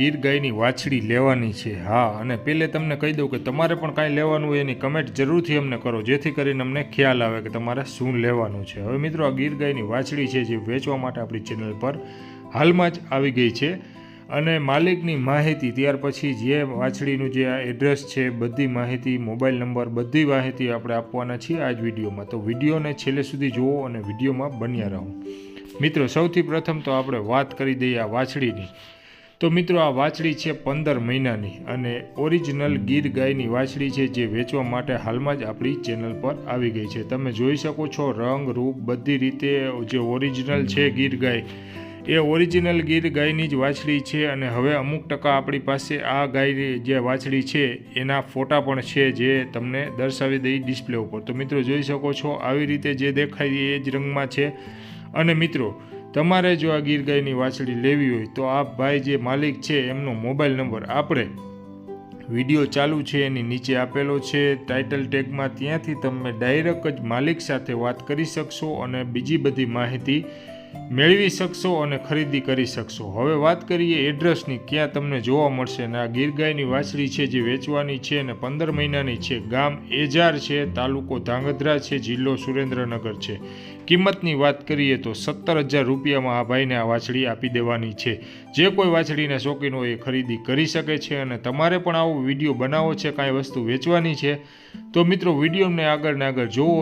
ગીર ગાયની વાછડી લેવાની છે. હા, અને પહેલે તમને કહી દઉં કે તમારે પણ કાંઈ લેવાનું હોય એની કમેન્ટ જરૂરથી અમને કરો, જેથી કરીને અમને ખ્યાલ આવે કે તમારે શું લેવાનું છે. હવે મિત્રો, આ ગીર ગાયની વાછડી છે જે વેચવા માટે આપણી ચેનલ પર હાલમાં જ આવી ગઈ છે અને માલિકની માહિતી, ત્યાર પછી જે વાછડીનું જે આ એડ્રેસ છે, બધી માહિતી, મોબાઈલ નંબર, બધી માહિતી આપણે આપવાના છીએ આ જ વિડીયોમાં. તો વિડીયોને છેલ્લે સુધી જુઓ અને વિડીયોમાં બન્યા રહો. મિત્રો, સૌથી પ્રથમ તો આપણે વાત કરી દઈએ આ વાછડીની. તો મિત્રો આ વાછડી છે પંદર મહિનાની અને ઓરિજિનલ ગીર ગાયની વાછડી છે જે વેચવા માટે હાલમાં જ આપણી ચેનલ પર આવી ગઈ છે. તમે જોઈ શકો છો રંગ, રૂપ બધી રીતે જે ઓરિજિનલ છે ગીર ગાય, એ ઓરિજિનલ ગીર ગાયની જ વાછડી છે અને હવે અમુક ટકા આપણી પાસે આ ગાયની જે વાછડી છે એના ફોટા પણ છે જે તમને દર્શાવી દઈ ડિસ્પ્લે ઉપર. તો મિત્રો જોઈ શકો છો આવી રીતે જે દેખાય એ જ રંગમાં છે. અને મિત્રો તમારે જો આ ગીર ગાયની વાછડી લેવી હોય તો આ ભાઈ જે માલિક છે એમનો મોબાઈલ નંબર આપણે વીડિયો ચાલુ છે, એની નીચે આપેલો છે. ટાઇટલ ટેગમાં ત્યાંથી તમે ડાયરેક્ટ જ માલિક સાથે વાત કરી શકશો અને બીજી બધી માહિતી મેળવી શકશો અને ખરીદી કરી શકશો. હવે વાત કરીએ એડ્રેસની. ક્યાં તમને જોવા મળશે અને આ ગીર ગાયની વાછડી છે જે વેચવાની છે અને પંદર મહિનાની છે. ગામ એજાર છે, તાલુકો ધાંગધ્રા છે, જિલ્લો સુરેન્દ્રનગર છે. કિંમતની વાત કરીએ તો સત્તર હજાર રૂપિયામાં આ ભાઈને આ વાછડી આપી દેવાની છે. જે કોઈ વાછડીના શોખીન હોય એ ખરીદી કરી શકે છે અને તમારે પણ આવો વીડિયો બનાવો છે, કાંઈ વસ્તુ વેચવાની છે. તો મિત્રો, વિડીયોને આગળ ને આગળ જોવો